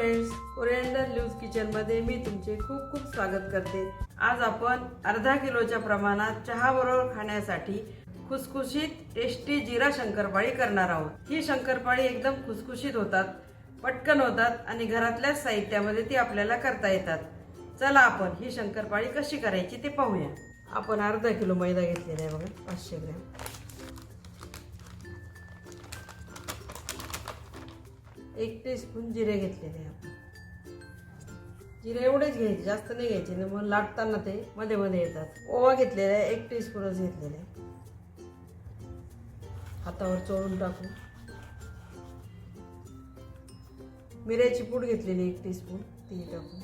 Friends coriander news किचनमध्ये मी तुमचे खूप खूप स्वागत करते. आज आपण अर्धा किलोच्या प्रमाणात चहा बरोबर खाण्यासाठी खुसखुशीत टेस्टी जिरा शंकरपाळी करणार आहोत. ही शंकरपाळी एकदम खुसखुशीत होतात पटकन होतात आणि घरातल्याच साहित्यामध्ये ती आपल्याला करता येतात. चला आपण ही शंकरपाळी कशी करायची ते पाहूया. आपण अर्धा किलो मैदा घेतलेला आहे बघा पाचशे ग्रॅम. एक टीस्पून जिरे घेतलेले आहे आपण. जिरे एवढेच घ्यायचे जास्त नाही घ्यायचे. ना मग लाटताना ते मध्ये मध्ये येतात. ओवा घेतलेला आहे एक टीस्पूनच घेतलेला आहे. हातावर चोळून टाकू. मिऱ्याची पूड घेतलेली एक टीस्पून ती टाकू.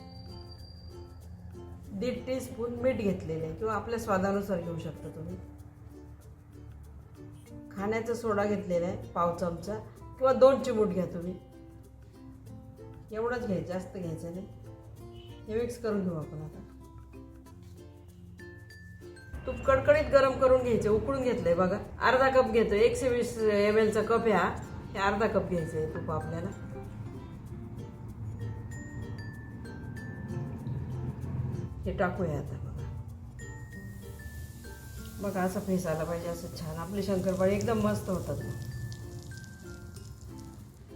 दीड टीस्पून मीठ घेतलेले आहे. किंवा आपल्या स्वादानुसार घेऊ शकता तुम्ही. खाण्याचा सोडा घेतलेला आहे पाव चमचा. किंवा दोन चिमूट घ्या तुम्ही. एवढंच घ्यायचं जास्त घ्यायचं नाही. हे मिक्स करून घेऊ आपण आता. तूप कडकडीत गरम करून घ्यायचं उकळून घेतलंय बघा. अर्धा कप घेतो एकशे वीस एम एलचा कप आहे हा. हे अर्धा कप घ्यायचं आहे तूप आपल्याला. हे टाकूया आता बघा. बघा असं फेस आला पाहिजे असं छान. आपले शंकरपाळी एकदम मस्त होतात. मग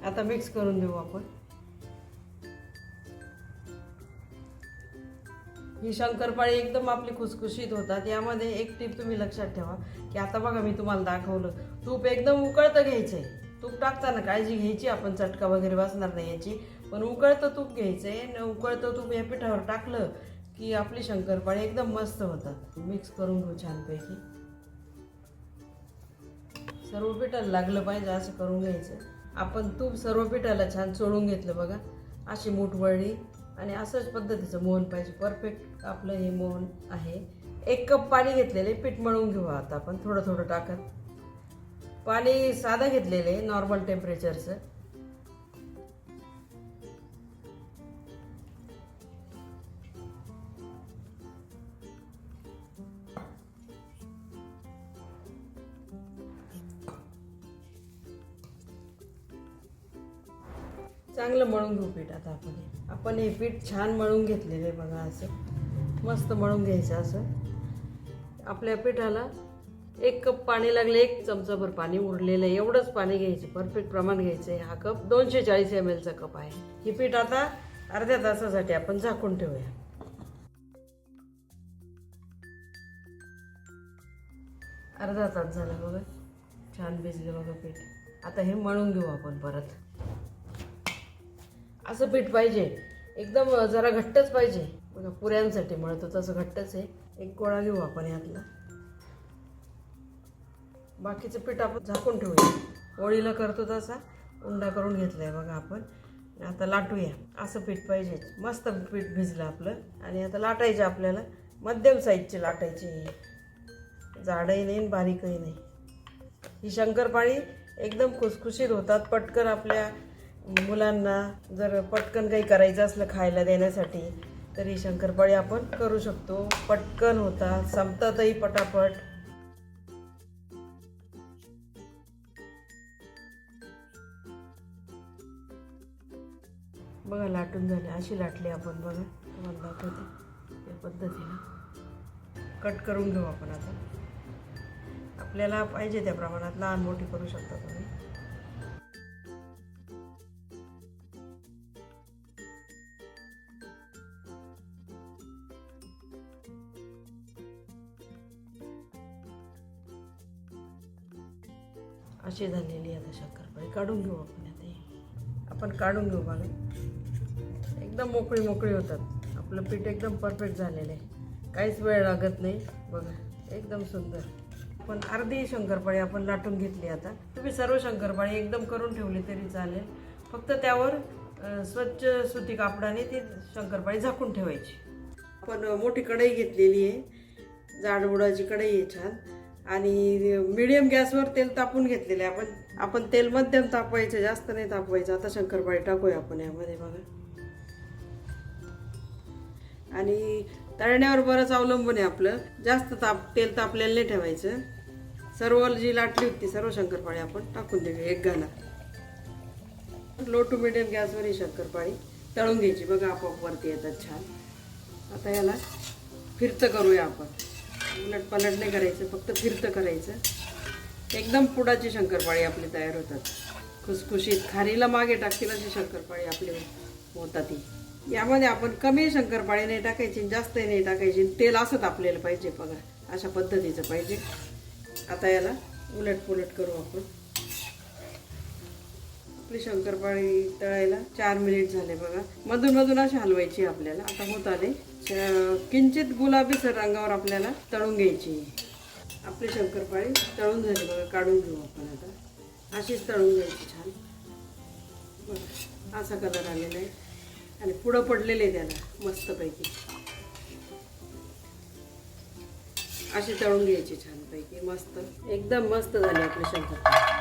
आता मिक्स करून देऊ आपण. ही शंकरपाळी एकदम आपली खुसखुशीत होतात. यामध्ये एक टीप तुम्ही लक्षात ठेवा की आता बघा मी तुम्हाला दाखवलं. तूप एकदम उकळतं घ्यायचं आहे तूप टाकताना काळजी घ्यायची आपण चटका वगैरे बसणार नाही याची. पण उकळतं तूप घ्यायचं न उकळतं तूप या पिठावर टाकलं की आपली शंकरपाळी एकदम मस्त होतात. मिक्स करून घेऊ छानपैकी. सर्व पिठाला लागलं पाहिजे असं करून घ्यायचं. आपण तूप सर्व पिठाला छान चोळून घेतलं बघा. अशी मूठ वळली आणि असंच पद्धतीचं मोहन पाहिजे. परफेक्ट आपलं हे मोहन आहे. एक कप पाणी घेतलेले पीठ मळून घेऊ आता आपण. थोडं थोडं टाकत. पाणी साधं घेतलेलं आहे नॉर्मल टेम्परेचरचं चांगलं मळून घेऊ पीठ आता आपण हे. आपण हे पीठ छान मळून घेतलेलं आहे बघा असं. मस्त मळून घ्यायचं असं. आपल्या पिठाला एक कप पाणी लागले एक चमचाभर पाणी उरलेलं आहे. एवढंच पाणी घ्यायचं परफेक्ट प्रमाण घ्यायचं आहे. हा कप दोनशे चाळीस एम एलचा कप आहे. ही पीठ आता अर्ध्या तासासाठी आपण झाकून ठेवूया. अर्धा तास झाला बघा. छान भिजलं बघा पीठ. आता हे मळून घेऊ आपण परत. असं पीठ पाहिजे. एकदम जरा घट्टच पाहिजे. बघा पुऱ्यांसाठी मळतो तसं घट्टच आहे. एक गोळा घेऊ आपण यातला. बाकीचं पीठ आपण झाकून ठेवूया. होळीला करतो तसा. उंडा करून घेतलाय बघा आपण. आता लाटूया. असं पीठ पाहिजे. मस्त पीठ भिजलं आपलं. आणि आता लाटायचं आपल्याला. मध्यम साईजचे लाटायचे जाडही नाही आणि बारीकही नाही. ही शंकरपाळी एकदम खुसखुशीत होतात. पटकन आपल्या मुलांना जर पटकन काही करायचं असलं खायला देण्यासाठी तरी शंकरपाळी आपण करू शकतो. पटकन होतात संपतातही पटापट. बघा लाटून झाले. अशी लाटली आपण बघा. तुम्हाला दाखवते. या पद्धतीनं. कट करून घेऊ आपण आता. आपल्याला पाहिजे त्या प्रमाणात लहान मोठी करू शकतो अशी झालेली आता शंकरपाळी काढून घेऊ आपण आता आपण काढून घेऊ बघा. एकदम मोकळी मोकळी होतात. आपलं पीठ एकदम परफेक्ट झालेलं आहे. काहीच वेळ लागत नाही. बघा एकदम सुंदर. पण अर्धी शंकरपाळी आपण लाटून घेतली आता. तुम्ही सर्व शंकरपाळी एकदम करून ठेवली तरी चालेल. फक्त त्यावर स्वच्छ सुती कापडाने ती शंकरपाळी झाकून ठेवायची. आपण मोठी कढई घेतलेली आहे. जाडबुडाची कढई आहे छान. आणि मिडियम गॅसवर तेल तापून घेतलेले आहे. आपण आपण तेल मध्यम तापवायचं जास्त नाही तापवायचं. आता शंकरपाळी टाकूया आपण यामध्ये बघा. आणि तळण्यावर बरंच अवलंबून आहे आपलं. जास्त ताप तेल तापलेलं नाही ठेवायचं. सर्व जी लाटली होती सर्व शंकरपाळी आपण टाकून देऊया एक गाणं. लो टू मिडियम गॅसवर ही शंकरपाळी तळून घ्यायची. बघा आपोआप वरती येतात छान. आता याला फिरतं करूया आपण. उलट पलट नाही करायचं फक्त फिरतं करायचं. एकदम पुडाची शंकरपाळी आपली तयार होतात. खुसखुशीत खारीला मागे टाकतील अशी शंकरपाळी आपली होतात ती यामध्ये आपण कमी शंकरपाळी नाही टाकायची जास्त नाही टाकायची तेल असत आपल्याला पाहिजे बघा अशा पद्धतीचं पाहिजे. आता याला उलट पुलट करू आपण. आपली शंकरपाळी तळायला चार मिनिट झाले बघा. मधून मधून अशी हलवायची आपल्याला. आता होत आले. किंचित गुलाबीसर रंगावर आपल्याला तळून घ्यायची. आपली शंकरपाळी तळून झाली बघा काढून घेऊ आपण आता. अशीच तळून घ्यायची छान. बघा असा कलर आलेला आहे. आणि पुढं पडलेलं आहे त्याला मस्तपैकी. अशी तळून घ्यायची छानपैकी मस्त. एकदम मस्त झाली आपली शंकरपाळी.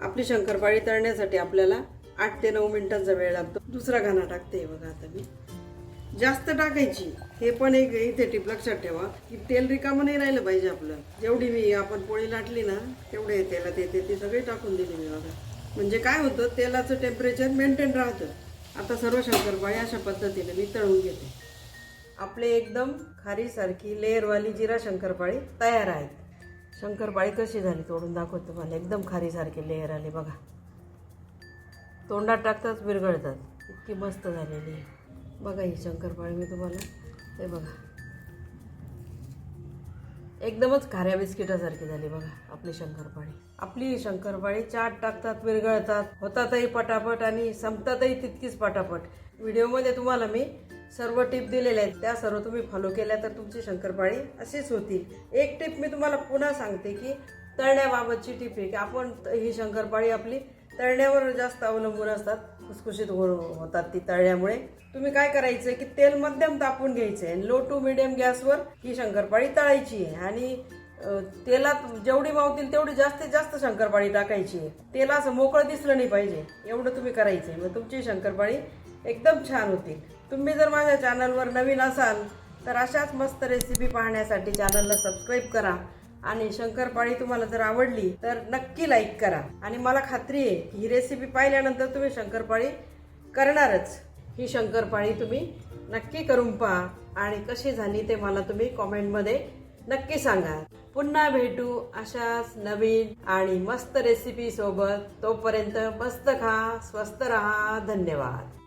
आपली शंकरपाळी तळण्यासाठी आपल्याला आठ ते नऊ मिनिटांचा वेळ लागतो. दुसरा घाणा टाकते बघा आता मी. जास्त टाकायची हे पण एक इथे टिप लक्षात ठेवा. की तेल रिकामं नाही राहिलं पाहिजे आपलं. जेवढी मी आपण पोळी लाटली ना तेवढे तेलात येते. ती सगळी टाकून दिली मी बघा. म्हणजे काय होतं तेलाचं टेम्परेचर मेंटेन राहतं. आता सर्व शंकरपाळी अशा पद्धतीने मी तळून घेते. आपले एकदम खारीसारखी लेअरवाली जिरा शंकरपाळी तयार आहेत. शंकरपाळी कशी झाली तोडून दाखवतो मला एकदम खारीसारखी लेअर आली बघा. तोंडात टाकताच विरघळतात. इतकी मस्त झालेली आहे. बघा ही शंकरपाळी मी तुम्हाला. ते बघा. एकदमच खाऱ्या बिस्किटासारखी झाली बघा आपली शंकरपाळी. आपली शंकरपाळी चाट टाकतात विरघळतात. होतातही पटापट आणि संपतातही तितकीच पटापट. व्हिडिओमध्ये तुम्हाला मी सर्व टिप दिलेल्या आहेत. त्या सर्व तुम्ही फॉलो केल्या तर तुमची शंकरपाळी अशीच होतील. एक टिप मी तुम्हाला पुन्हा सांगते की तळण्याबाबतची टिप आहे की आपण ही शंकरपाळी आपली तळण्यावर जास्त अवलंबून असतात. खुसखुशीत हो होतात ती तळल्यामुळे तुम्ही काय करायचं की तेल मध्यम तापून घ्यायचं आहे लो टू मिडियम गॅसवर ही शंकरपाळी तळायची आहे. आणि तेलात जेवढी मावतील तेवढी जास्तीत जास्त शंकरपाळी टाकायची आहे. तेल असं मोकळं दिसलं नाही पाहिजे. एवढं तुम्ही करायचं आहे मग तुमची शंकरपाळी एकदम छान होतील. तुम्ही जर माझ्या चॅनलवर नवीन असाल तर अशाच मस्त रेसिपी पाहण्यासाठी चॅनलला सबस्क्राईब करा. आणि शंकरपाळी तुम्हाला जर आवडली तर नक्की लाईक करा. आणि मला खात्री आहे की ही रेसिपी पाहिल्यानंतर तुम्ही शंकरपाळी करणारच. ही शंकरपाळी तुम्ही नक्की करून पहा आणि कशी झाली ते मला तुम्ही कॉमेंटमध्ये नक्की सांगा. पुन्हा भेटू अशाच नवीन आणि मस्त रेसिपी सोबत. तोपर्यंत मस्त खा स्वस्त रहा. धन्यवाद.